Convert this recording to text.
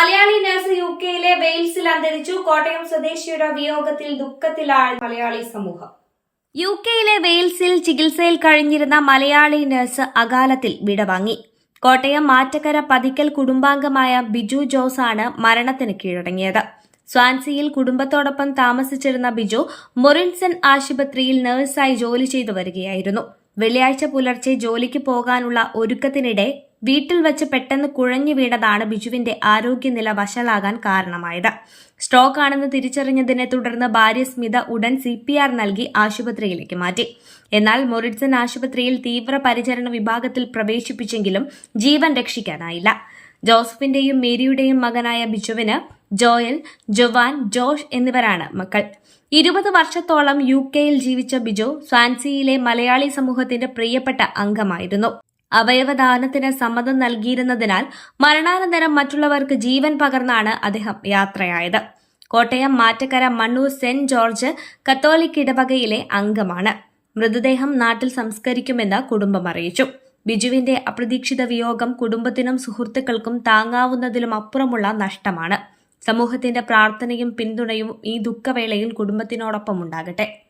Malayali nurse U കെയിലെ വെയിൽസിൽ അന്തരിച്ചു കോട്ടയം സ്വദേശിയുടെ വിയോഗത്തിൽ ദുഃഖത്തിലാണ് മലയാളി സമൂഹം. യു കെയിലെ വെയിൽസിൽ ചികിത്സയിൽ കഴിഞ്ഞിരുന്ന മലയാളി നഴ്സ് അകാലത്തിൽ വിടവാങ്ങി. കോട്ടയം മാറ്റക്കര പതിക്കൽ കുടുംബാംഗമായ ബിജു ജോസ് ആണ് മരണത്തിന് കീഴടങ്ങിയത്. സ്വാൻസിയിൽ കുടുംബത്തോടൊപ്പം താമസിച്ചിരുന്ന ബിജു മൊറിൻസൺ ആശുപത്രിയിൽ നഴ്സായി ജോലി ചെയ്തു വരികയായിരുന്നു. വെള്ളിയാഴ്ച പുലർച്ചെ ജോലിക്ക് പോകാനുള്ള ഒരുക്കത്തിനിടെ വീട്ടിൽ വെച്ച് പെട്ടെന്ന് കുഴഞ്ഞു വീണതാണ് ബിജുവിന്റെ ആരോഗ്യനില വഷളാകാൻ കാരണമായത്. സ്ട്രോക്ക് ആണെന്ന് തിരിച്ചറിഞ്ഞതിനെ തുടർന്ന് ഭാര്യ സ്മിത ഉടൻ സി പി ആർ നൽകി ആശുപത്രിയിലേക്ക് മാറ്റി. എന്നാൽ മൊറിറ്റ്സൺ ആശുപത്രിയിൽ തീവ്രപരിചരണ വിഭാഗത്തിൽ പ്രവേശിപ്പിച്ചെങ്കിലും ജീവൻ രക്ഷിക്കാനായില്ല. ജോസഫിന്റെയും മേരിയുടെയും മകനായ ബിജുവിന് ജോയൽ ജോവാൻ ജോഷ് എന്നിവരാണ് മക്കൾ. ഇരുപത് വർഷത്തോളം യു കെയിൽ ജീവിച്ച ബിജു സ്വാൻസിയിലെ മലയാളി സമൂഹത്തിന്റെ പ്രിയപ്പെട്ട അംഗമായിരുന്നു. അവയവദാനത്തിന് സമ്മതം നൽകിയിരുന്നതിനാൽ മരണാനന്തരം മറ്റുള്ളവർക്ക് ജീവൻ പകർന്നാണ് അദ്ദേഹം യാത്രയായത്. Kottayam Mattakkara Mannur saint George Catholic ഇടവകയിലെ അംഗമാണ്. മൃതദേഹം നാട്ടിൽ സംസ്കരിക്കുമെന്ന് കുടുംബം അറിയിച്ചു. ബിജുവിന്റെ അപ്രതീക്ഷിത വിയോഗം കുടുംബത്തിനും സുഹൃത്തുക്കൾക്കും താങ്ങാവുന്നതിലും അപ്പുറമുള്ള നഷ്ടമാണ്. സമൂഹത്തിന്റെ പ്രാർത്ഥനയും പിന്തുണയും ഈ ദുഃഖവേളയിൽ കുടുംബത്തിനോടൊപ്പം ഉണ്ടാകട്ടെ.